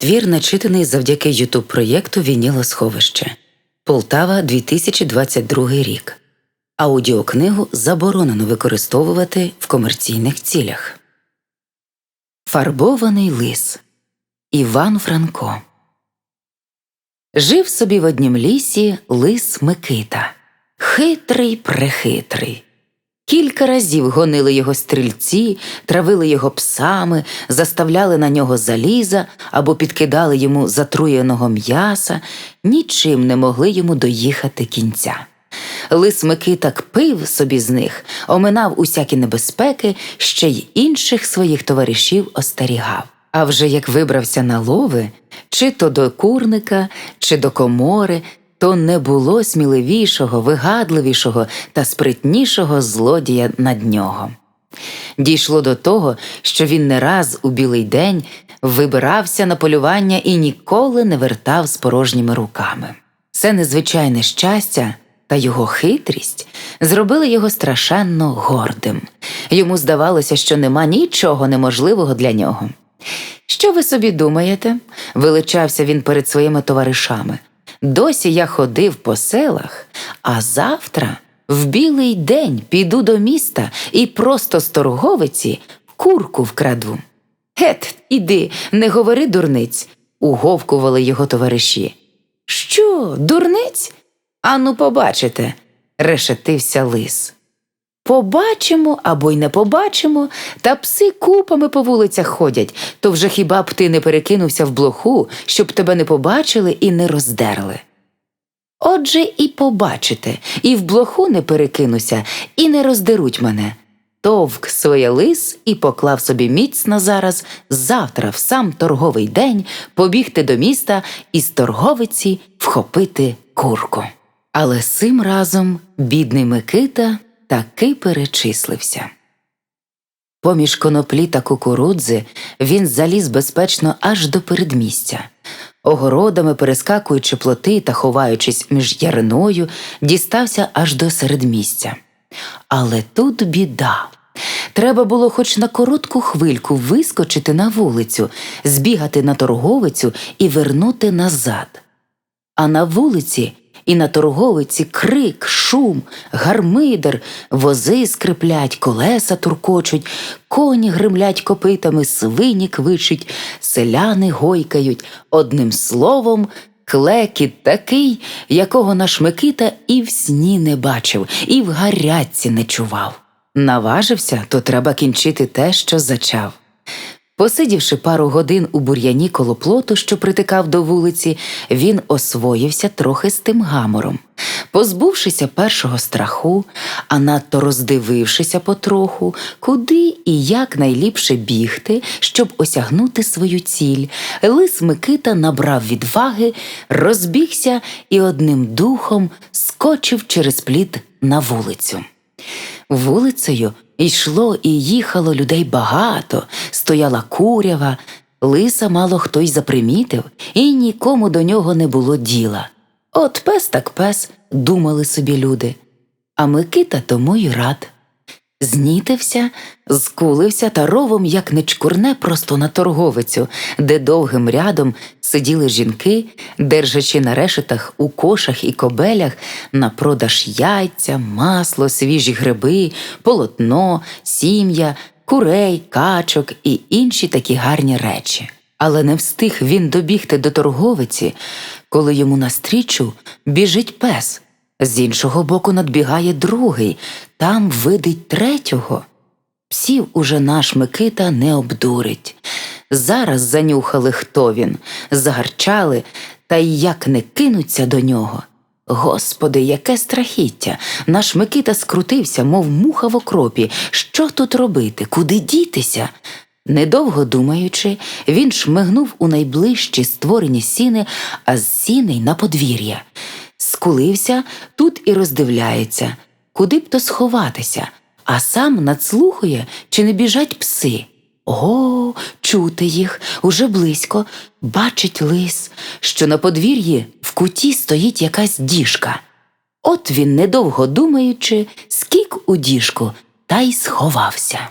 Твір начитаний завдяки ютуб проєкту Вінілосховище Полтава 2022 рік. Аудіокнигу заборонено використовувати в комерційних цілях. Фарбований лис Іван Франко. Жив собі в однім лісі лис Микита. Хитрий прехитрий. Кілька разів гонили його стрільці, травили його псами, заставляли на нього заліза або підкидали йому затруєного м'яса, нічим не могли йому доїхати кінця. Лис Микитак пив собі з них, оминав усякі небезпеки, ще й інших своїх товаришів остерігав. А вже як вибрався на лови, чи то до курника, чи до комори, то не було сміливішого, вигадливішого та спритнішого злодія над нього. Дійшло до того, що він не раз у білий день вибирався на полювання і ніколи не вертав з порожніми руками. Це незвичайне щастя та його хитрість зробили його страшенно гордим. Йому здавалося, що нема нічого неможливого для нього. Що ви собі думаєте? величався він перед своїми товаришами. Досі я ходив по селах, а завтра, в білий день, піду до міста і просто з торговиці курку вкраду. Гет, іди, не говори дурниць, уговкували його товариші. Що, дурниць? Ану, побачите, решетився лис. Побачимо або й не побачимо, та пси купами по вулицях ходять, то вже хіба б ти не перекинувся в блоху, щоб тебе не побачили і не роздерли. Отже, і побачите, і в блоху не перекинуся, і не роздеруть мене. Товк своє лис і поклав собі міцно зараз завтра, в сам торговий день, побігти до міста і з торговиці вхопити курку. Але цим разом бідний Микита таки перечислився. Поміж коноплі та кукурудзи він заліз безпечно аж до передмістя. Огородами, перескакуючи плоти та ховаючись між яриною, дістався аж до середмістя. Але тут біда. Треба було хоч на коротку хвильку вискочити на вулицю, збігати на торговицю і вернути назад. А на вулиці і на торговиці крик, шум, гармидер, вози скриплять, колеса туркочуть, коні гримлять копитами, свині квичуть, селяни гойкають. Одним словом, клекіт такий, якого наш Микита і в сні не бачив, і в гарячці не чував. Наважився, то треба кінчити те, що зачав. Посидівши пару годин у бур'яні коло плоту, що притикав до вулиці, він освоївся трохи з тим гамором. Позбувшися першого страху, а надто роздивившися потроху, куди і як найліпше бігти, щоб осягнути свою ціль, лис Микита набрав відваги, розбігся і одним духом скочив через плід на вулицю. Вулицею йшло і їхало людей багато, стояла курява, лиса мало хто й запримітив, і нікому до нього не було діла. От пес так пес, думали собі люди, а Микита тому й рад. Знітився, скулився та ровом, як не чкурне, просто на торговицю, де довгим рядом сиділи жінки, держачи на решетах у кошах і кобелях на продаж яйця, масло, свіжі гриби, полотно, сім'я, курей, качок і інші такі гарні речі. Але не встиг він добігти до торговиці, коли йому настрічу біжить пес. З іншого боку надбігає другий, там видить третього. Псів уже наш Микита не обдурить. Зараз занюхали, хто він, загарчали, та й як не кинуться до нього. Господи, яке страхіття! Наш Микита скрутився, мов муха в окропі. Що тут робити? Куди дітися? Недовго думаючи, він шмигнув у найближчі створені сіни, а з сіней на подвір'я. Скулився тут і роздивляється, куди б то сховатися, а сам надслухує, чи не біжать пси. О, чути їх уже близько, бачить лис, що на подвір'ї в куті стоїть якась діжка. От він, недовго думаючи, скік у діжку та й сховався.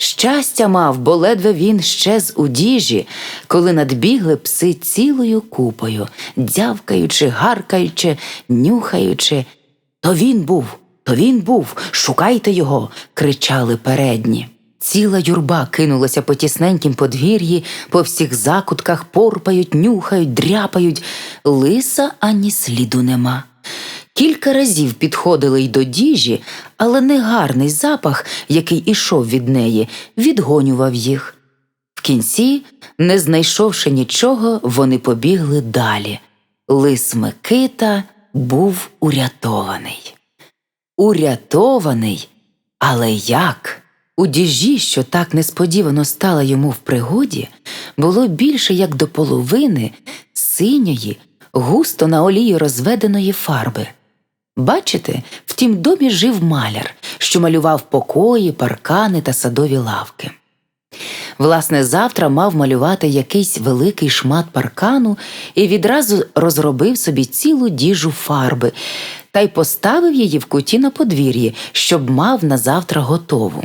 Щастя мав, бо ледве він щез у діжі, коли надбігли пси цілою купою, дзявкаючи, гаркаючи, нюхаючи. То він був, то він був, шукайте його, кричали передні. Ціла юрба кинулася по тісненькім подвір'ї, по всіх закутках порпають, нюхають, дряпають. Лиса ані сліду нема. Кілька разів підходили й до діжі, але негарний запах, який ішов від неї, відгонював їх. В кінці, не знайшовши нічого, вони побігли далі. Лис Микита був урятований. Урятований, але як? У діжі, що так несподівано стала йому в пригоді, було більше як до половини синьої, густо на олії розведеної фарби. Бачите, в тім домі жив маляр, що малював покої, паркани та садові лавки. Власне, завтра мав малювати якийсь великий шмат паркану і відразу розробив собі цілу діжу фарби та й поставив її в куті на подвір'ї, щоб мав на завтра готову.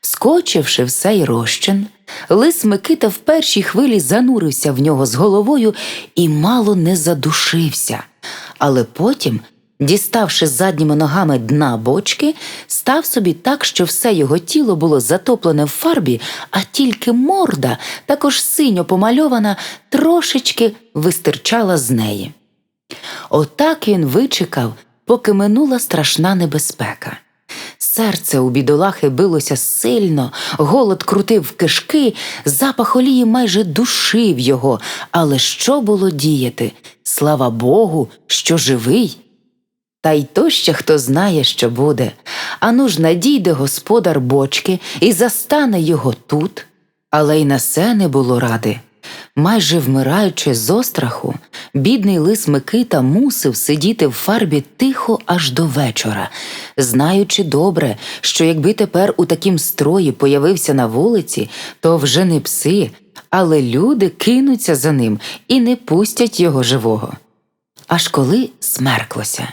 Скочивши в сей розчин, лис Микита в першій хвилі занурився в нього з головою і мало не задушився, але потім, діставши задніми ногами дна бочки, став собі так, що все його тіло було затоплене в фарбі, а тільки морда, також синьо помальована, трошечки вистирчала з неї. Отак він вичекав, поки минула страшна небезпека. Серце у бідолахи билося сильно, голод крутив кишки, запах олії майже душив його. Але що було діяти? Слава Богу, що живий. Та й то ще хто знає, що буде. Ану ж надійде господар бочки і застане його тут. Але й на се не було ради. Майже вмираючи з остраху, бідний лис Микита мусив сидіти в фарбі тихо аж до вечора, знаючи добре, що якби тепер у такім строї появився на вулиці, то вже не пси, але люди кинуться за ним і не пустять його живого. Аж коли смерклося.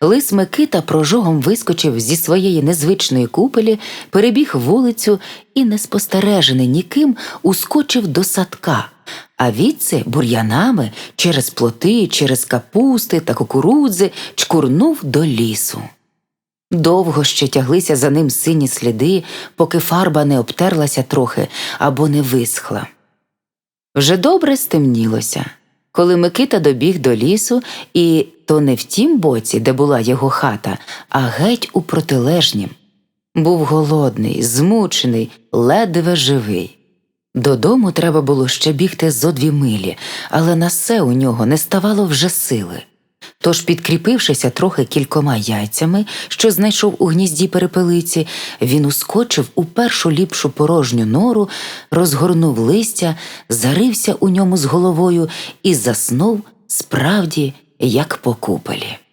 Лис Микита прожогом вискочив зі своєї незвичної купелі, перебіг вулицю і, неспостережений ніким, ускочив до садка, а відси бур'янами через плоти, через капусти та кукурудзи чкурнув до лісу. Довго ще тяглися за ним сині сліди, поки фарба не обтерлася трохи або не висхла. Вже добре стемнілося, коли Микита добіг до лісу, і то не в тім боці, де була його хата, а геть у протилежнім. Був голодний, змучений, ледве живий. Додому треба було ще бігти зо дві милі, але на все у нього не ставало вже сили. Тож, підкріпившися трохи кількома яйцями, що знайшов у гнізді перепелиці, він ускочив у першу ліпшу порожню нору, розгорнув листя, зарився у ньому з головою і заснув справді, як по купелі.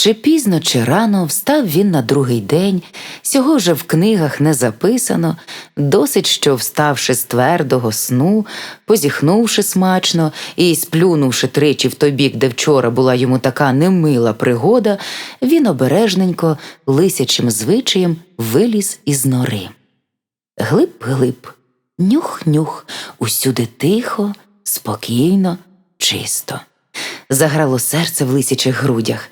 Чи пізно, чи рано встав він на другий день, сього вже в книгах не записано, досить що, вставши з твердого сну, позіхнувши смачно і сплюнувши тричі в той бік, де вчора була йому така немила пригода, він обережненько, лисячим звичаєм виліз із нори. Глиб-глиб, нюх-нюх, усюди тихо, спокійно, чисто. Заграло серце в лисячих грудях.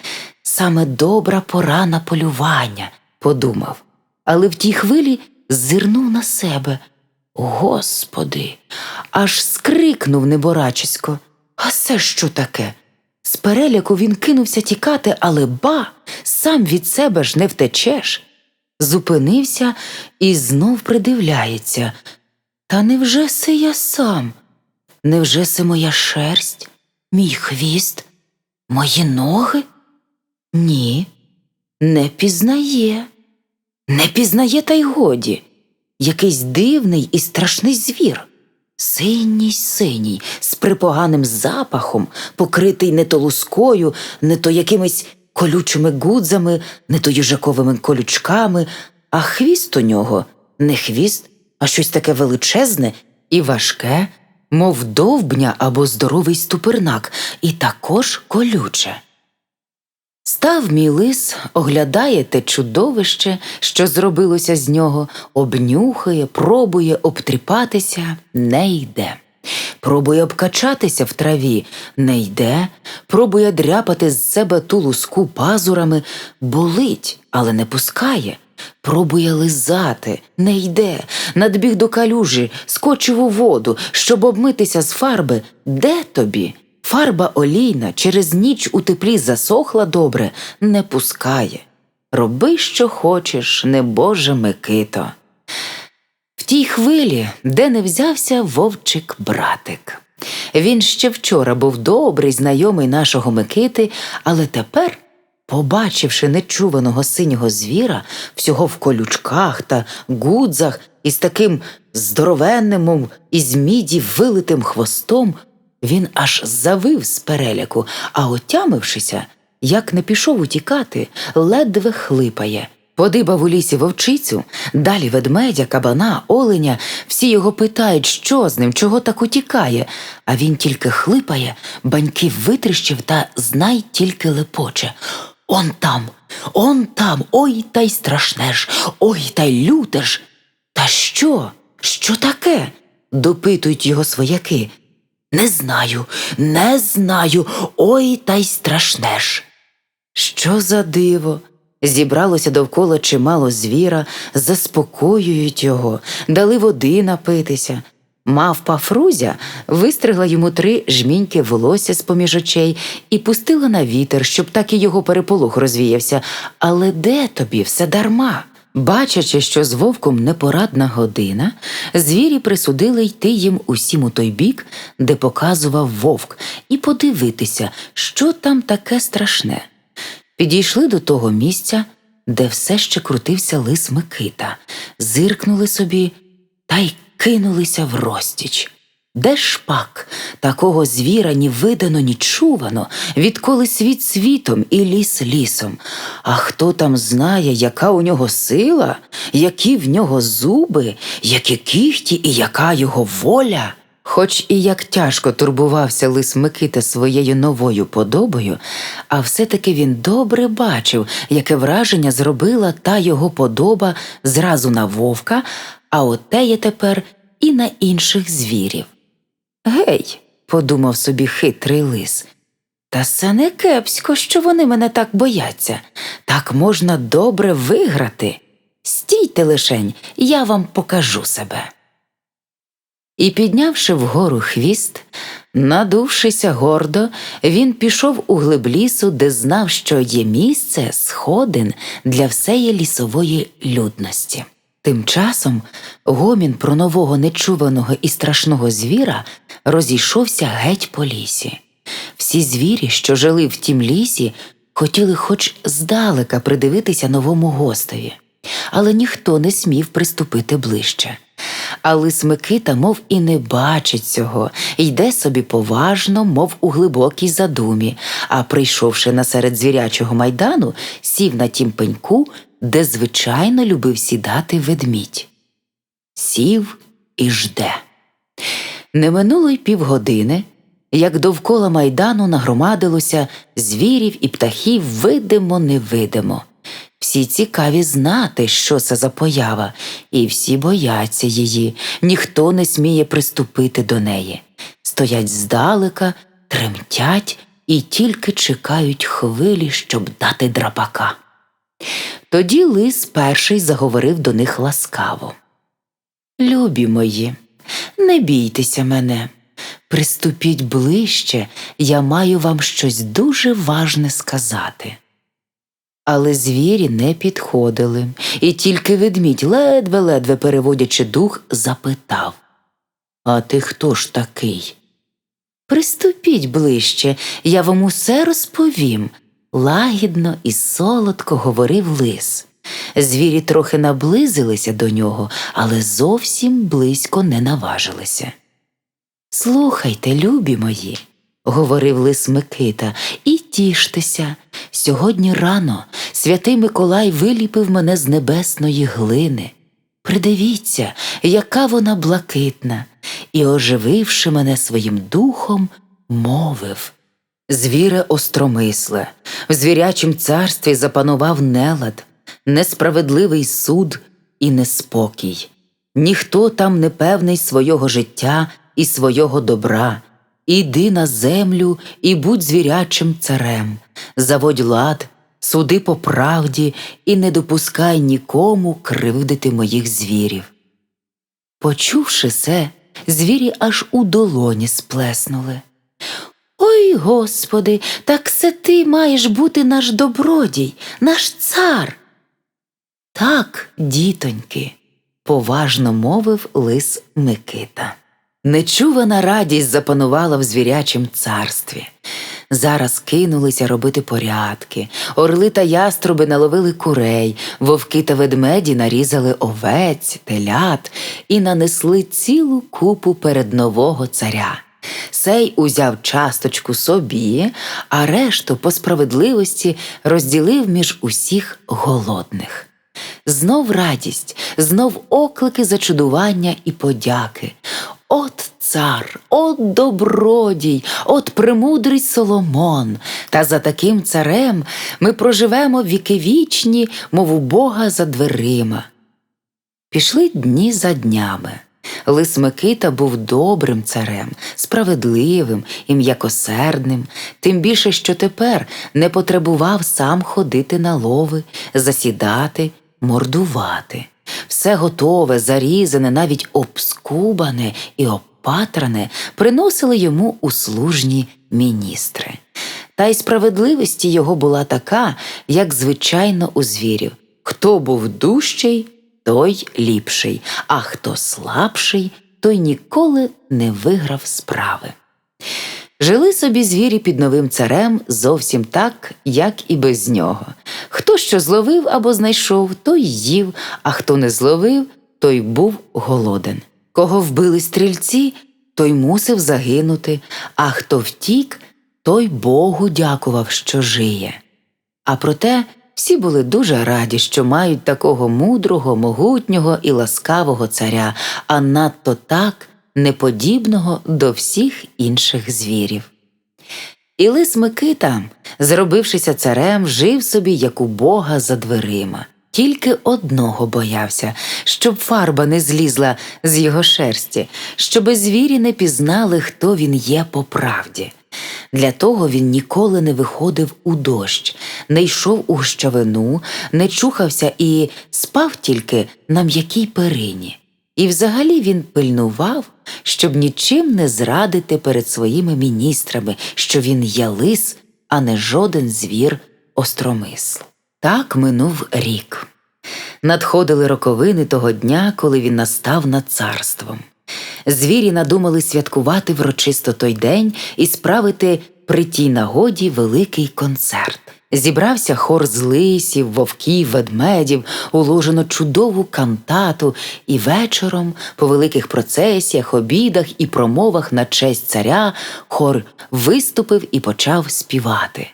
Саме добра пора на полювання, подумав, але в тій хвилі зирнув на себе. Господи, аж скрикнув неборачисько. А це що таке? З переляку він кинувся тікати, але ба, сам від себе ж не втечеш. Зупинився і знов придивляється. Та невже се я сам? Невже се моя шерсть, мій хвіст, мої ноги? Ні, не пізнає. Не пізнає, та й годі. Якийсь дивний і страшний звір. Синій синій, з припоганим запахом, покритий не то лускою, не то якимись колючими гудзами, не то їжаковими колючками, а хвіст у нього не хвіст, а щось таке величезне і важке, мов довбня або здоровий ступернак, і також колюче. Став мій лис, оглядає те чудовище, що зробилося з нього, обнюхає, пробує обтріпатися, не йде. Пробує обкачатися в траві, не йде, пробує дряпати з себе ту луску пазурами, болить, але не пускає. Пробує лизати, не йде, надбіг до калюжі, скочив у воду, щоб обмитися з фарби. Де тобі? Фарба олійна через ніч у теплі засохла добре, не пускає. Роби, що хочеш, небоже Микито. В тій хвилі, де не взявся вовчик братик. Він ще вчора був добрий знайомий нашого Микити, але тепер, побачивши нечуваного синього звіра, всього в колючках та гудзах із таким здоровенним, із міді вилитим хвостом, він аж завив з переляку, а отямившися, як не пішов утікати, ледве хлипає. Подибав у лісі вовчицю, далі ведмедя, кабана, оленя, всі його питають, що з ним, чого так утікає, а він тільки хлипає, баньки витріщив та знай тільки лепоче. Он там, он там, ой та й страшне ж, ой та й люте ж. Та що? Що таке? допитують його свояки. Не знаю, не знаю, ой та й страшне ж. Що за диво? Зібралося довкола чимало звіра, заспокоюють його, дали води напитися. Мавпа Фрузя вистригла йому три жміньки волосся з поміж очей і пустила на вітер, щоб так і його переполох розвіявся. Але де тобі все дарма? Бачачи, що з вовком непорадна година, звірі присудили йти їм усім у той бік, де показував вовк, і подивитися, що там таке страшне. Підійшли до того місця, де все ще крутився лис Микита, зиркнули собі та й кинулися в розтіч. Де ж пак такого звіра ні видано, ні чувано, відколи світ світом і ліс лісом. А хто там знає, яка у нього сила, які в нього зуби, які кіхті і яка його воля? Хоч і як тяжко турбувався лис Микита своєю новою подобою, а все-таки він добре бачив, яке враження зробила та його подоба зразу на вовка, а отеє тепер і на інших звірів. Гей, подумав собі хитрий лис. Та це не кепсько, що вони мене так бояться. Так можна добре виграти. Стійте лишень, я вам покажу себе. І, піднявши вгору хвіст, надувшися гордо, він пішов у глиб лісу, де знав, що є місце сходин для всеї лісової людності. Тим часом гомін про нового нечуваного і страшного звіра розійшовся геть по лісі. Всі звірі, що жили в тім лісі, хотіли хоч здалека придивитися новому гостеві, але ніхто не смів приступити ближче. А лис Микита, мов і не бачить цього, йде собі поважно, мов у глибокій задумі, а прийшовши насеред звірячого майдану, сів на тім пеньку, де звичайно любив сідати ведмідь. Сів і жде. Не минуло й півгодини, як довкола майдану нагромадилося звірів і птахів видимо невидимо. Всі цікаві знати, що це за поява, і всі бояться її, ніхто не сміє приступити до неї. Стоять здалека, тремтять і тільки чекають хвилі, щоб дати драпака. Тоді лис перший заговорив до них ласкаво. Любі мої, не бійтеся мене. Приступіть ближче, я маю вам щось дуже важне сказати. Але звірі не підходили, і тільки ведмідь, ледве-ледве переводячи дух, запитав А ти хто ж такий? Приступіть ближче, я вам усе розповім, лагідно і солодко говорив лис. Звірі трохи наблизилися до нього, але зовсім близько не наважилися. Слухайте, любі мої, говорив лис Микита, і тіштеся. Сьогодні рано святий Миколай виліпив мене з небесної глини. Придивіться, яка вона блакитна, і, ожививши мене своїм духом, мовив Звіре остромисле, в звірячім царстві запанував нелад, несправедливий суд і неспокій. Ніхто там не певний свого життя і свого добра. Іди на землю і будь звірячим царем, заводь лад, суди по правді і не допускай нікому кривдити моїх звірів. Почувши це, звірі аж у долоні сплеснули. Ой Господи, так це ти маєш бути наш добродій, наш цар. Так, дітоньки, поважно мовив лис Микита. Нечувана радість запанувала в звірячім царстві. Зараз кинулися робити порядки, орли та яструби наловили курей, вовки та ведмеді нарізали овець, телят і нанесли цілу купу перед нового царя. Сей узяв часточку собі, а решту по справедливості розділив між усіх голодних. Знов радість, знов оклики зачудування і подяки. От цар, от добродій, от премудрий Соломон. Та за таким царем ми проживемо віки вічні, мов у Бога за дверима. Пішли дні за днями. Лис Микита був добрим царем, справедливим і м'якосердним, тим більше, що тепер не потребував сам ходити на лови, засідати, мордувати. Все готове, зарізане, навіть обскубане і обпатране приносили йому услужні міністри. Та й справедливості його була така, як звичайно у звірів. Хто був дужчий, той ліпший, а хто слабший, той ніколи не виграв справи. Жили собі звірі під новим царем зовсім так, як і без нього. Хто що зловив або знайшов, той їв, а хто не зловив, той був голоден. Кого вбили стрільці, той мусив загинути, а хто втік, той Богу дякував, що жиє. А проте всі були дуже раді, що мають такого мудрого, могутнього і ласкавого царя, а надто так неподібного до всіх інших звірів. І лис Микита, зробившися царем, жив собі, як у бога за дверима. Тільки одного боявся, щоб фарба не злізла з його шерсті, щоби звірі не пізнали, хто він є по правді. Для того він ніколи не виходив у дощ, не йшов у щавину, не чухався і спав тільки на м'якій перині. І взагалі він пильнував, щоб нічим не зрадити перед своїми міністрами, що він є лис, а не жоден звір остромисл. Так минув рік. Надходили роковини того дня, коли він настав над царством. Звірі надумали святкувати врочисто той день і справити при тій нагоді великий концерт. Зібрався хор з лисів, вовків, ведмедів, уложено чудову кантату, і вечором, по великих процесіях, обідах і промовах на честь царя, хор виступив і почав співати.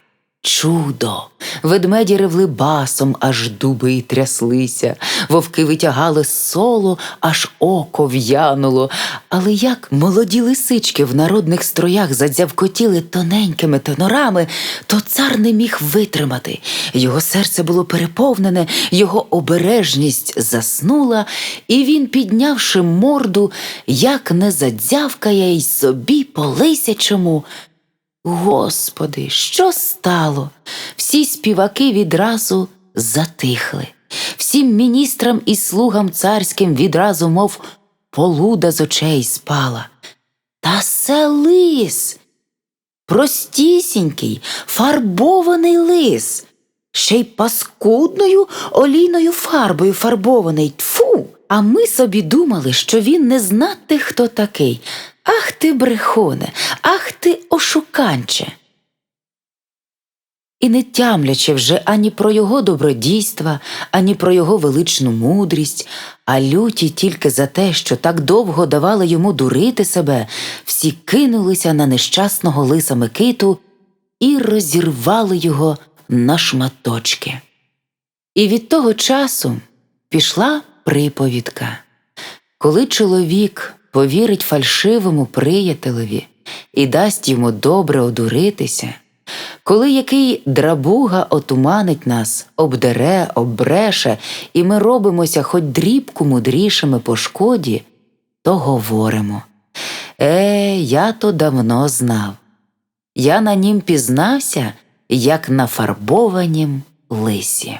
Чудо! Ведмеді ревли басом, аж дуби й тряслися, вовки витягали соло, аж око в'януло. Але як молоді лисички в народних строях задзявкотіли тоненькими тенорами, то цар не міг витримати. Його серце було переповнене, його обережність заснула, і він, піднявши морду, як не задзявкає й собі по лисячому. Господи, що стало? Всі співаки відразу затихли, всім міністрам і слугам царським відразу, мов полуда з очей спала. Та се лис, простісінький, фарбований лис, ще й паскудною олійною фарбою фарбований. Тфу! А ми собі думали, що він не знати, хто такий. Ах ти, брехоне, ах ти ошуканче. І не тямлячи вже ані про його добродійства, ані про його величну мудрість, а люті тільки за те, що так довго давали йому дурити себе, всі кинулися на нещасного лиса Микиту і розірвали його на шматочки. І від того часу пішла приповідка. Коли чоловік повірить фальшивому приятелеві і дасть йому добре одуритися, Коли який драбуга отуманить нас, обдере, оббреше, і ми робимося хоч дрібку мудрішими по шкоді, то говоримо. Е, я то давно знав. Я на нім пізнався, як на фарбованім лисі.